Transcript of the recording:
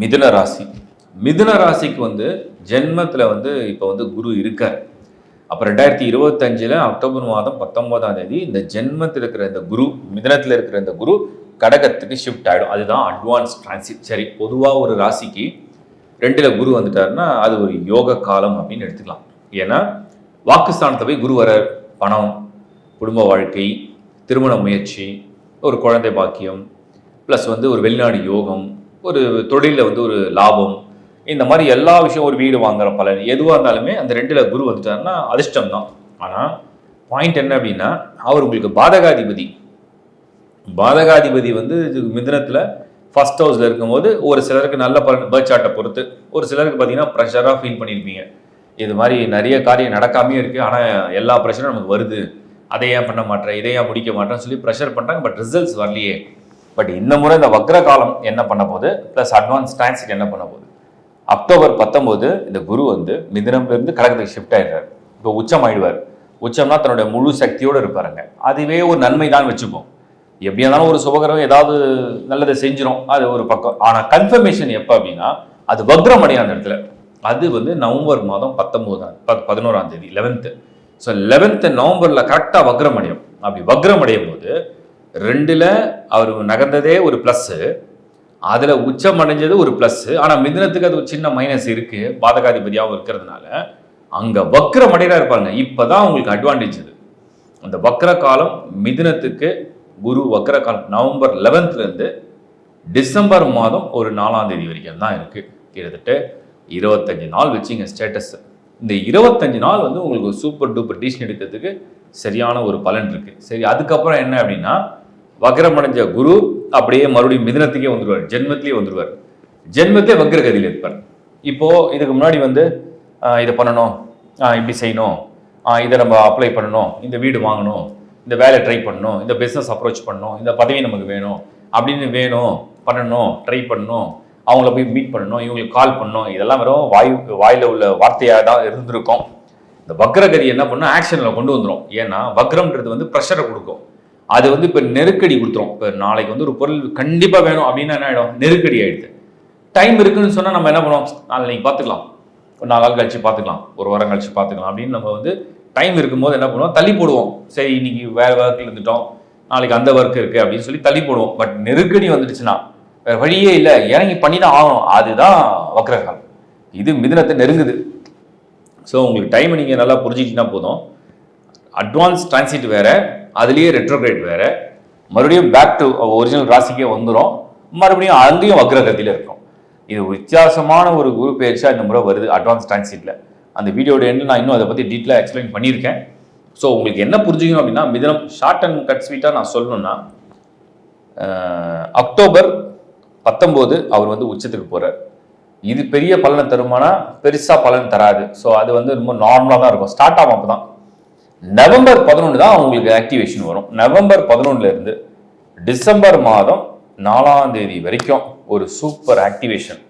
மிதுன ராசி. மிதுன ராசிக்கு வந்து ஜென்மத்தில் வந்து இப்போ வந்து குரு இருக்கார். அப்போ ரெண்டாயிரத்தி இருபத்தஞ்சில் அக்டோபர் மாதம் பத்தொன்பதாம் தேதி இந்த ஜென்மத்தில் இருக்கிற இந்த குரு மிதுனத்தில் இருக்கிற இந்த குரு கடகத்துக்கு ஷிஃப்ட் ஆகிடும் அதுதான் அட்வான்ஸ் டிரான்சிட் சரி பொதுவாக ஒரு ராசிக்கு ரெண்டில் குரு வந்துட்டாருன்னா அது ஒரு யோக காலம் அப்படின்னு எடுத்துக்கலாம். ஏன்னா வாக்குஸ்தானத்தை போய் குரு வர பணம் குடும்ப வாழ்க்கை திருமண முயற்சி ஒரு குழந்தை பாக்கியம் ப்ளஸ் வந்து ஒரு வெளிநாடு யோகம் ஒரு தொழிலில் வந்து ஒரு லாபம். இந்த மாதிரி எல்லா விஷயம் ஒரு வீடு வாங்குற பலன் எதுவாக இருந்தாலுமே அந்த ரெண்டில் குரு வந்துட்டாருன்னா அதிர்ஷ்டம் தான். ஆனால் பாயிண்ட் என்ன அப்படின்னா அவர் உங்களுக்கு பாதகாதிபதி. பாதகாதிபதி வந்து இது மிதுனத்தில் ஃபஸ்ட் ஹவுஸில் இருக்கும்போது ஒரு சிலருக்கு நல்ல பலன் பேர்த் சார்ட்டை பொறுத்து. ஒரு சிலருக்கு பார்த்தீங்கன்னா ப்ரெஷராக ஃபீல் பண்ணியிருப்பீங்க இது மாதிரி நிறைய காரியம் நடக்காமே இருக்குது ஆனால் எல்லா ப்ரெஷரும் நமக்கு வருது. அதை ஏன் பண்ண மாட்டேன் இதை ஏன் முடிக்க மாட்டேன்னு சொல்லி ப்ரெஷர் பண்ணுறாங்க பட் ரிசல்ட்ஸ் வரலையே. பட் இந்த முறை இந்த வக்ர காலம் என்ன பண்ண போகுது? ப்ளஸ் அட்வான்ஸ் டிரான்சிட் என்ன பண்ண போகுது? அக்டோபர் பத்தொம்போது இந்த குரு வந்து மிதினம்லேருந்து கடகத்துக்கு ஷிஃப்ட் ஆகிடுறாரு இப்போ உச்சம் ஆயிடுவார் உச்சம்னா தன்னுடைய முழு சக்தியோடு இருப்பாருங்க. அதுவே ஒரு நன்மை தான் வச்சுப்போம். எப்படி இருந்தாலும் ஒரு சுபகரம் ஏதாவது நல்லதை செஞ்சிடும் அது ஒரு பக்கம். ஆனால் கன்ஃபர்மேஷன் எப்போ அப்படின்னா அது வக்ரம் அடையும் அந்த இடத்துல. அது வந்து நவம்பர் மாதம் பத்தொம்போதாம் ப பதினோராம் தேதி லெவன்த்து ஸோ லெவன்த்து நவம்பரில் கரெக்டாக வக்ரம் அடையும். அப்படி வக்ரம் அடையும் போது ரெண்டில் அவர் நகர்ந்ததே ஒரு ப்ளஸ்ஸு அதில் உச்சம் அடைஞ்சது ஒரு ப்ளஸ்ஸு ஆனால் மிதினத்துக்கு அது ஒரு சின்ன மைனஸ் இருக்குது பாதகாதிபதியாகவும் இருக்கிறதுனால அங்கே வக்ர மடையராக இருப்பாங்க இப்போ தான் உங்களுக்கு அட்வான்டேஜ் இது. அந்த வக்ர காலம் மிதுனத்துக்கு குரு வக்ர காலம். நவம்பர் லெவன்த்லேருந்து டிசம்பர் மாதம் ஒரு நாலாம் தேதி வரைக்கும் தான் இருக்குது கிட்டத்தட்ட இருபத்தஞ்சி நாள் வச்சுங்க ஸ்டேட்டஸ் இந்த இருபத்தஞ்சி நாள் வந்து உங்களுக்கு சூப்பர் டூப்பர் டிசிஷன் எடுக்கிறதுக்கு சரியான ஒரு பலன் இருக்குது சரி அதுக்கப்புறம் என்ன அப்படின்னா வக்ரமடைஞ்ச குரு அப்படியே மறுபடியும் மிதனத்துக்கே வந்துடுவார் ஜென்மத்திலே வந்துடுவார் ஜென்மத்திலே வக்ரகதியில் இருப்பார். இப்போது இதுக்கு முன்னாடி வந்து இதை பண்ணணும். இப்படி செய்யணும். இதை நம்ம அப்ளை பண்ணணும். இந்த வீடு வாங்கணும். இந்த வேலை ட்ரை பண்ணணும். இந்த பிஸ்னஸ் அப்ரோச் பண்ணணும். இந்த பதவி நமக்கு வேணும். அப்படின்னு வேணும். பண்ணணும். ட்ரை பண்ணணும். அவங்கள போய் மீட் பண்ணணும். இவங்களுக்கு கால் பண்ணணும். இதெல்லாம் வெறும் வாயு வாயில் உள்ள வார்த்தையாக தான் இருந்திருக்கும். இந்த வக்ரகதி என்ன பண்ணும்? ஆக்ஷனில் கொண்டு வந்துடும் ஏன்னா வக்ரம்ன்றது வந்து ப்ரெஷரை கொடுக்கும். அது வந்து இப்போ நெருக்கடி கொடுத்துரும். இப்போ நாளைக்கு வந்து ஒரு பொருள் கண்டிப்பாக வேணும் அப்படின்னா என்ன ஆகிடும் நெருக்கடி ஆகிடுது டைம் இருக்குன்னு சொன்னால் நம்ம என்ன பண்ணுவோம்? நாளைக்கு பார்த்துக்கலாம். ஒரு நாலு நாள் கழிச்சு பார்த்துக்கலாம். ஒரு வாரம் கழிச்சு பார்த்துக்கலாம் அப்படின்னு நம்ம வந்து டைம் இருக்கும்போது என்ன பண்ணுவோம்? தள்ளி போடுவோம். சரி இன்னைக்கு வேறு ஒர்க்கில் இருந்துட்டோம். நாளைக்கு அந்த ஒர்க் இருக்குது அப்படின்னு சொல்லி தள்ளி போடுவோம். பட் நெருக்கடி வந்துடுச்சுன்னா வேறு வழியே இல்லை. இறங்கி பண்ணி தான் ஆகணும். அதுதான் வக்ரகாலம். இது மிதுனத்தை நெருங்குது. ஸோ உங்களுக்கு டைம் நீங்கள் நல்லா புரிஞ்சிக்கிட்டீங்கன்னா போதும். அட்வான்ஸ் டிரான்சிட் வேறு. அதுலேயே ரெட்ரோகிரேட் வேற. மறுபடியும் பேக் டு ஒரிஜினல் ராசிக்கே வந்துடும் மறுபடியும் அங்கேயும் வக்ரகத்தில் இருக்கும். இது வித்தியாசமான ஒரு குரு பயிற்சியாக இந்த முறை வருது அட்வான்ஸ் டிரான்சிட்டில் அந்த வீடியோட எண்டு நான் இன்னும் அதை பற்றி டீட்டெயிலாக எக்ஸ்பிளைன் பண்ணியிருக்கேன். ஸோ உங்களுக்கு என்ன புரிஞ்சுக்கணும் அப்படின்னா மிதனம் ஷார்ட் அண்ட் கட் ஸ்வீட்டாக நான் சொல்லணும்னா அக்டோபர் பத்தொம்போது அவர் வந்து உச்சத்துக்கு போகிறார் இது பெரிய பலனை தருமானா பெருசாக பலன் தராது. ஸோ அது வந்து ரொம்ப நார்மலாக தான் இருக்கும். ஸ்டார்ட் ஆகும் அப்போ தான் நவம்பர் பதினொன்று தான் உங்களுக்கு ஆக்டிவேஷன் வரும். நவம்பர் 11 இருந்து டிசம்பர் மாதம் நாலாம் தேதி வரைக்கும் ஒரு சூப்பர் ஆக்டிவேஷன்